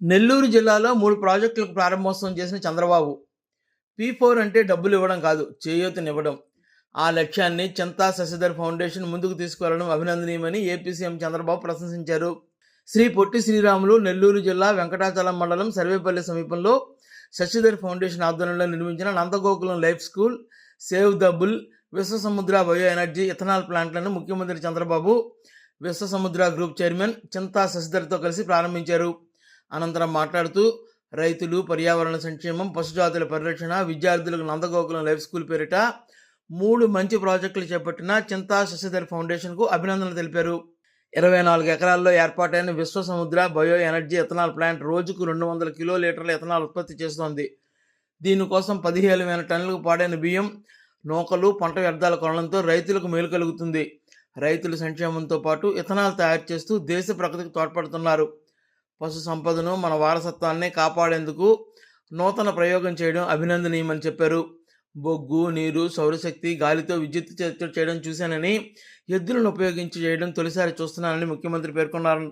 నెల్లూరు జిల్లాలో మూడు ప్రాజెక్టులకు ప్రారంభోత్సవం చేసిన చంద్రబాబు. పీ ఫోర్ అంటే డబ్బులు ఇవ్వడం కాదు చేయూతనివ్వడం. ఆ లక్ష్యాన్ని చింతా శశిధర్ ఫౌండేషన్ ముందుకు తీసుకువెళ్ళడం అభినందనీయమని ఏపీ సీఎం చంద్రబాబు ప్రశంసించారు. శ్రీ పొట్టి శ్రీరాములు నెల్లూరు జిల్లా వెంకటాచలం మండలం సర్వేపల్లి సమీపంలో శశిధర్ ఫౌండేషన్ ఆధ్వర్యంలో నిర్మించిన Nandagokulam life school save the bull Vishwasamudra bio energy ethanol ప్లాంట్లను ముఖ్యమంత్రి చంద్రబాబు విశ్వసముద్ర గ్రూప్ చైర్మన్ చింతా శశిధర్తో కలిసి ప్రారంభించారు. అనంతరం మాట్లాడుతూ రైతులు పర్యావరణ సంక్షేమం పశుజాతుల పరిరక్షణ విద్యార్థులకు నందగోకులం లైఫ్ స్కూల్ పేరిట మూడు మంచి ప్రాజెక్టులు చేపట్టిన చింతా శశిధర్ ఫౌండేషన్కు అభినందనలు తెలిపారు. ఇరవై నాలుగు ఎకరాల్లో ఏర్పాటైన విశ్వ సముద్ర బయో ఎనర్జీ ఎథనాల్ ప్లాంట్ రోజుకు రెండు వందల కిలోలీటర్ల ఎథనాల్ ఉత్పత్తి చేస్తోంది. దీనికోసం పదిహేను వేల టన్నులకు పాడైన బియ్యం నూకలు పంట వ్యర్థాల కొనడంతో రైతులకు మేలు కలుగుతుంది. రైతుల సంక్షేమంతో పాటు ఇథనాల్ తయారు చేస్తూ దేశ ప్రగతికి తోడ్పడుతున్నారు. పశు సంపదను మన వారసత్వాన్ని కాపాడేందుకు నూతన ప్రయోగం చేయడం అభినందనీయమని చెప్పారు. బొగ్గు నీరు సౌరశక్తి గాలితో విద్యుత్ చేయడం చూశానని ఎద్దులను ఉపయోగించి చేయడం తొలిసారి చూస్తున్నానని ముఖ్యమంత్రి పేర్కొన్నారు.